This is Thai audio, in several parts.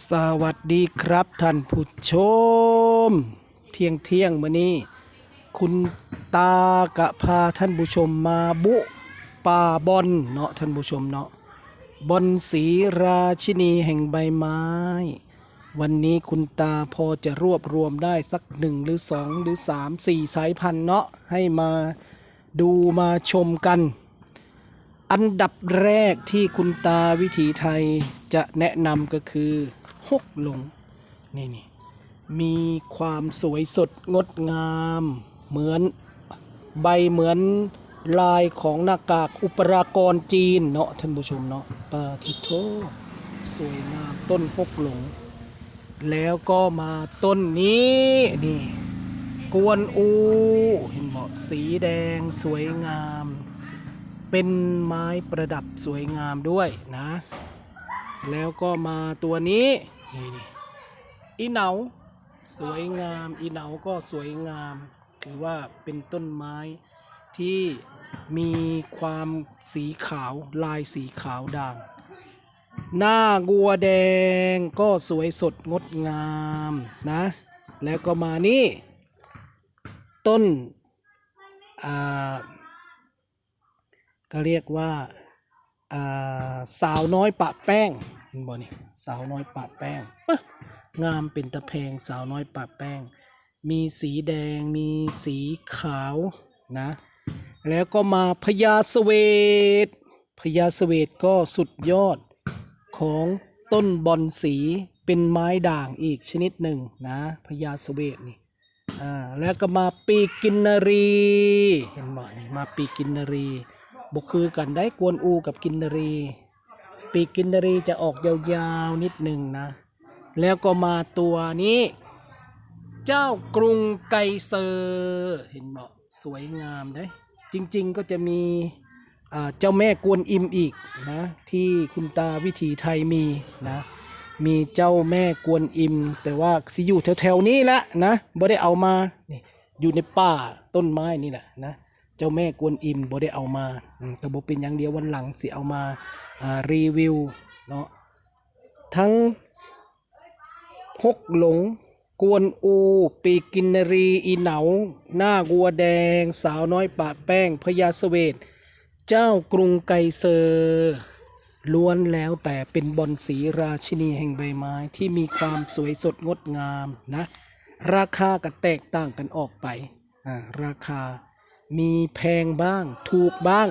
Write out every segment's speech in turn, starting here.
สวัสดีครับท่านผู้ชม เที่ยงเที่ยงมื้อนี้ คุณตากะพาท่านผู้ชมมาบุป่าบอนเนาะท่านผู้ชมเนาะบอนสีราชินีแห่งใบไม้ วันนี้คุณตาพอจะรวบรวมได้สักหนึ่งหรือสองหรือสามสี่สายพันธุ์เนาะให้มาดูมาชมกัน อันดับแรกที่คุณตาวิถีไทยจะแนะนำก็คือฮกหลง นี่นี่มีความสวยสดงดงาม เหมือนใบเหมือนลายของหน้ากากอุปรากรจีนเนาะท่านผู้ชมเนาะปาทิโทสวยงามต้นฮกหลง แล้วก็มาต้นนี้นี่ กวนอู เห็นเหมาะสีแดงสวยงาม เป็นไม้ประดับสวยงามด้วยนะ แล้วก็มาตัวนี้นี่นี่อีเหนาสวยงามอีเหนาก็สวยงามถือว่าเป็นต้นไม้ที่มีความสีขาวลายสีขาวด่าง หน้ากัวแดงก็สวยสดงดงามนะ แล้วก็มานี่ ต้นอ่า ก็เรียกว่าอ่าสาวน้อยปะแป้งเห็นบ่นี่สาวน้อยปะแป้งงามเป็นตะแพงสาวน้อยปะแป้ง มีสีแดงมีสีขาวนะแล้วก็มาพญาเสวตพญาเสวตก็สุดยอดของต้นบอนสีเป็นไม้ด่างอีกชนิดหนึ่งนะพญาเสวตนี่อ่าแล้วก็มาปีกินนารีเห็นบ่นี่มาปีกินนารี บกคือกันได้กวนอูกับกินนารี ปีกกินนารีจะออกยาวๆนิดหนึ่งนะ แล้วก็มาตัวนี้ เจ้ากรุงไกเซอร์เห็นบ่สวยงามได้ จริงๆก็จะมีเจ้าแม่กวนอิมอีกนะ ที่คุณตาวิถีไทยมีนะมีเจ้าแม่กวนอิม แต่ว่าสิอยู่แถวๆนี้แหละนะบ่ได้เอามานี่อยู่ในป่าต้นไม้นี่แหละนะ จ้าแม่กวนอิมบ่ได้เอามาอืมแต่บ่เป็นอย่างเดียววันหลังสิเอามาอ่ารีวิวเนาะทั้งฮกหลงกวนอู ปีกินนรีอีเหนา หน้ากัวแดง สาวน้อยปะแป้งพญาเสวตเจ้ากรุงไกเซอร์ล้วนแล้วแต่เป็นบอนสีราชินีแห่งใบไม้ที่มีความสวยสดงดงามนะ ราคาก็แตกต่างกันออกไปอ่าราคา มีแพงบ้างถูกบ้าง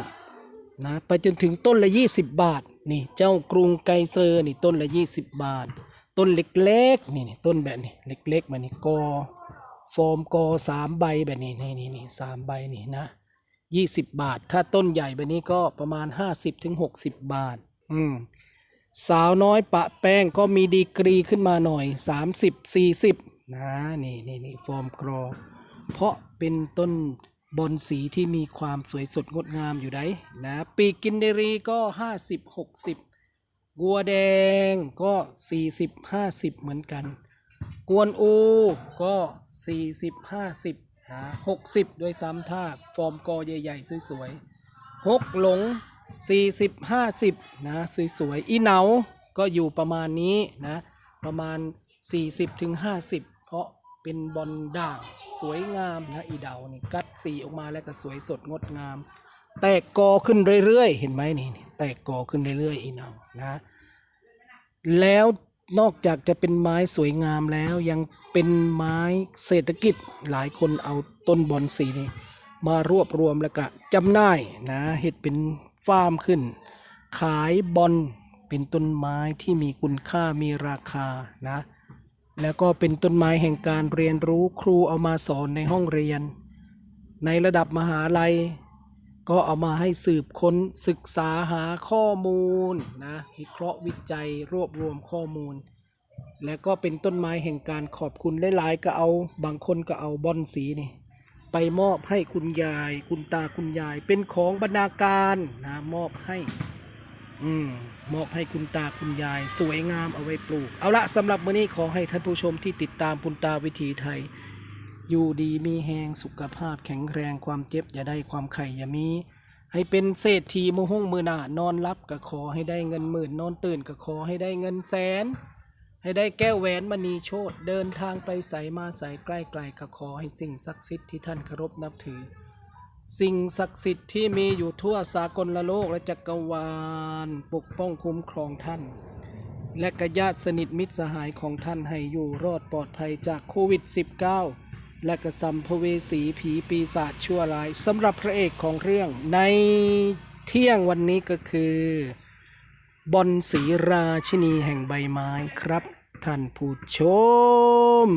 นะไปจนถึงต้นละ 20 บาทนี่เจ้ากรุงไกเซอร์นี่ต้นละ 20 บาท ต้นเล็กๆนี่นี่ต้นแบบนี้เล็กๆแบบนี้กอฟอร์มกอสามใบแบบนี้นี่นี่นี่สามใบนี่นะยี่สิบบาท ถ้าต้นใหญ่แบบนี้ก็ประมาณห้าสิบถึงหกสิบบาท อืมสาวน้อยปะแป้งก็มีดีกรีขึ้นมาหน่อยสามสิบสี่สิบนะนี่นี่นี่ฟอร์มกรอ เพราะเป็นต้น บนสีที่มีความสวยสดงดงามอยู่ได้นะปีกกินเดรีก็ห้าสิบหกสิบกัวแดงก็สี่สิบห้าสิบเหมือนกัน กวนอูก็สี่สิบห้าสิบนะหกสิบด้วยซ้ำถ้าฟอร์มกอใหญ่ๆ สวยๆหกหลงสี่สิบห้าสิบนะสวยๆอีเหนาก็อยู่ประมาณนี้นะประมาณ 40ถึง50 เพราะ เป็นบอลด่างสวยงามนะอีเดานี่กัดสีออกมาแล้วก็สวยสดงดงาม แตกกอขึ้นเรื่อยๆ เห็นไหมนี่นี่แตกกอขึ้นเรื่อยๆอีเหนานะ แล้วนอกจากจะเป็นไม้สวยงามแล้วยังเป็นไม้เศรษฐกิจหลายคนเอาต้นบอนสีนี่มารวบรวมแล้วก็จำหน่ายนะเห็ดเป็นฟาร์มขึ้น ขายบอนเป็นต้นไม้ที่มีคุณค่ามีราคานะ แล้วก็เป็นต้นไม้แห่งการเรียนรู้ครูเอามาสอนในห้องเรียน ในระดับมหาลัย ก็เอามาให้สืบค้นศึกษาหาข้อมูลนะวิเคราะห์วิจัยรวบรวมข้อมูล แล้วก็เป็นต้นไม้แห่งการขอบคุณหลายๆก็เอา บางคนก็เอาบอนสีนี่ไปมอบให้คุณยาย คุณตาคุณยายเป็นของบรรณาการนะมอบให้ อืมมอบให้คุณตาคุณยาย สวยงามเอาไว้ปลูก เอาละสำหรับมื้อนี้ขอให้ท่านผู้ชมที่ติดตามคุณตาวิถีไทย อยู่ดีมีแหงสุขภาพแข็งแรงความเจ็บอย่าได้ความไข่อย่ามี ให้เป็นเศรษฐีมือห้องมือหน้านอนรับก็ขอให้ได้เงินหมื่นนอนตื่นก็ขอให้ได้เงินแสน ให้ได้แก้วแหวนมณีโชตเดินทางไปใสมาใสใกล้ไกลก็ขอให้สิ่งศักดิ์สิทธิ์ที่ท่านเคารพนับถือ สิ่งศักดิ์สิทธิ์ที่มีอยู่ทั่วสากลโลกและจักรวาล ปกป้องคุ้มครองท่าน และกญาติสนิทมิตรสหายของท่านให้อยู่รอดปลอดภัยจากโควิด -19 และกระสัมภเวสีผีปีศาจชั่วร้ายสำหรับพระเอกของเรื่องในเที่ยงวันนี้ก็คือบอลสีราชินีแห่งใบไม้ครับ ท่านผู้ชม